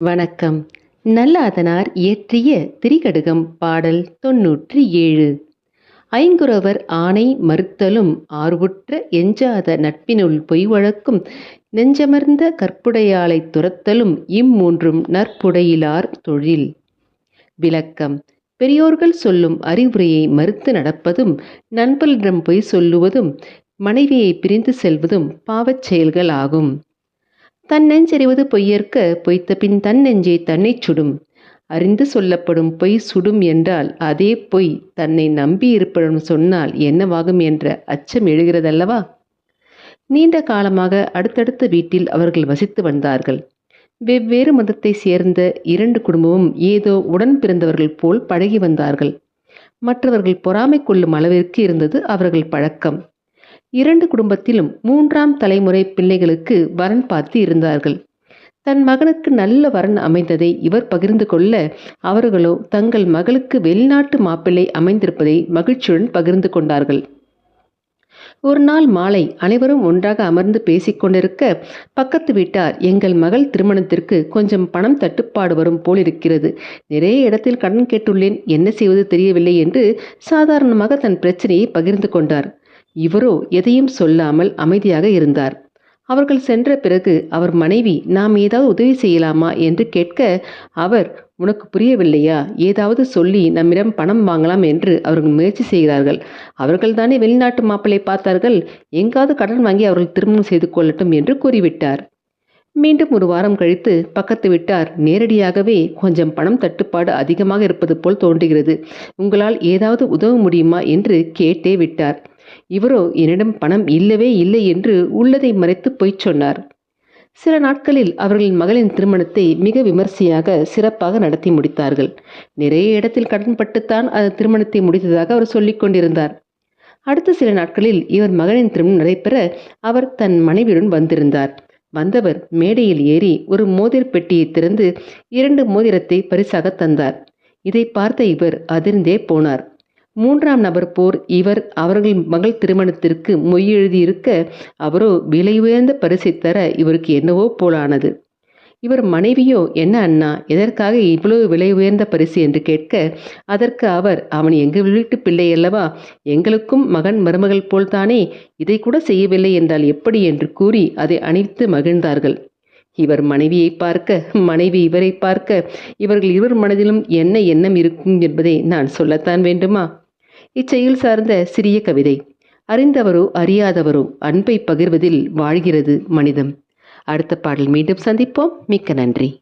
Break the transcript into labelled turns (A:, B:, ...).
A: வணக்கம். நல்லாதனார் இயற்றிய திரிகடுகம் பாடல் தொன்னூற்றி ஏழு ஐங்குறவர் ஆணை மறுத்தலும் ஆர்வுற்ற எஞ்சாத நட்பினுள் பொய் வழக்கும் நெஞ்சமர்ந்த கற்புடையாளைத் துரத்தலும் இம்மூன்றும் நற்புடையிலார் தொழில். விளக்கம். பெரியோர்கள் சொல்லும் அறிவுரையை மறுத்து நடப்பதும் நண்பர்களிடம் பொய் சொல்லுவதும் மனைவியை பிரிந்து செல்வதும் பாவச் செயல்கள் ஆகும் தன் நெஞ்சறிவது பொய்யற்க பொய்த்த பின் தன் நெஞ்சே தன்னைச் சுடும். அறிந்து சொல்லப்படும் பொய் சுடும் என்றால் அதே பொய் தன்னை நம்பி இருப்பிடம் சொன்னால் என்னவாகும் என்ற அச்சம் எழுகிறதல்லவா? நீண்ட காலமாக அடுத்தடுத்த வீட்டில் அவர்கள் வசித்து வந்தார்கள். வெவ்வேறு மதத்தை சேர்ந்த இரண்டு குடும்பமும் ஏதோ உடன் பிறந்தவர்கள் போல் பழகி வந்தார்கள். மற்றவர்கள் பொறாமை கொள்ளும் அளவிற்கு இருந்தது அவர்கள் பழக்கம். இரண்டு குடும்பத்திலும் மூன்றாம் தலைமுறை பிள்ளைகளுக்கு வரன் பார்த்து இருந்தார்கள். தன் மகனுக்கு நல்ல வரன் அமைந்ததை இவர் பகிர்ந்து கொள்ள அவர்களோ தங்கள் மகளுக்கு வெளிநாட்டு மாப்பிள்ளை அமைந்திருப்பதை மகிழ்ச்சியுடன் பகிர்ந்து கொண்டார்கள். ஒரு நாள் மாலை அனைவரும் ஒன்றாக அமர்ந்து பேசிக்கொண்டிருக்க பக்கத்து வீட்டார் எங்கள் மகள் திருமணத்திற்கு கொஞ்சம் பணம் தட்டுப்பாடு வரும் போல் இருக்கிறது. நிறைய இடத்தில் கடன் கேட்டுள்ளேன். என்ன செய்வது தெரியவில்லை என்று சாதாரணமாக தன் பிரச்சனையை பகிர்ந்து கொண்டார். இவரோ எதையும் சொல்லாமல் அமைதியாக இருந்தார். அவர்கள் சென்ற பிறகு அவர் மனைவி நாம் ஏதாவது உதவி செய்யலாமா? என்று கேட்க அவர் உனக்கு புரியவில்லையா? ஏதாவது சொல்லி நம்மிடம் பணம் வாங்கலாம் என்று அவர்கள் முயற்சி செய்கிறார்கள். அவர்கள் தானே வெளிநாட்டு மாப்பிள்ளை பார்த்தார்கள். எங்காவது கடன் வாங்கி அவர்கள் திருமணம் செய்து கொள்ளட்டும் என்று கூறிவிட்டார். மீண்டும் ஒரு வாரம் கழித்து பக்கத்து விட்டார் நேரடியாகவே கொஞ்சம் பணம் தட்டுப்பாடு அதிகமாக இருப்பது போல் தோன்றுகிறது. உங்களால் ஏதாவது உதவ முடியுமா? என்று கேட்டே விட்டார். இவரோ என்னிடம் பணம் இல்லவே இல்லை என்று உள்ளதை மறைத்து பொய்ச் சொன்னார். சில நாட்களில் அவர்களின் மகளின் திருமணத்தை மிக விமர்சையாக சிறப்பாக நடத்தி முடித்தார்கள். நிறைய இடத்தில் கடன்பட்டுத்தான் அந்த திருமணத்தை முடித்ததாக அவர் சொல்லிக் கொண்டிருந்தார். அடுத்த சில நாட்களில் இவர் மகனின் திருமணம் நடைபெற அவர் தன் மனைவியுடன் வந்திருந்தார். வந்தவர் மேடையில் ஏறி ஒரு மோதிர பெட்டியை திறந்து இரண்டு மோதிரத்தை பரிசாக தந்தார். இதை பார்த்த இவர் அதிர்ந்தே போனார். மூன்றாம் நபர் போர் இவர் அவர்கள் மகள் திருமணத்திற்கு மொய் எழுதியிருக்க அவரோ விலை உயர்ந்த பரிசை தர இவருக்கு என்னவோ போலானது. இவர் மனைவியோ என்ன அண்ணா எதற்காக இவ்வளவு விலை உயர்ந்த பரிசு? என்று கேட்க அதற்கு அவர் அவன் எங்கள் வீட்டு பிள்ளை அல்லவா? எங்களுக்கும் மகன் மருமகள் போல்தானே? இதை கூட செய்யவில்லை என்றால் எப்படி? என்று கூறி அதை அணிவித்து மகிழ்ந்தார்கள். இவர் மனைவியை பார்க்க மனைவி இவரை பார்க்க இவர்கள் இருவர் மனதிலும் என்ன எண்ணம் இருக்கும் என்பதை நான் சொல்லத்தான் வேண்டுமா? இச்செயல் சார்ந்த சிறிய கவிதை. அறிந்தவரோ அறியாதவரோ அன்பை பகிர்வதில் வாழ்கிறது மனிதம். அடுத்த பாடல் மீண்டும் சந்திப்போம். மிக்க நன்றி.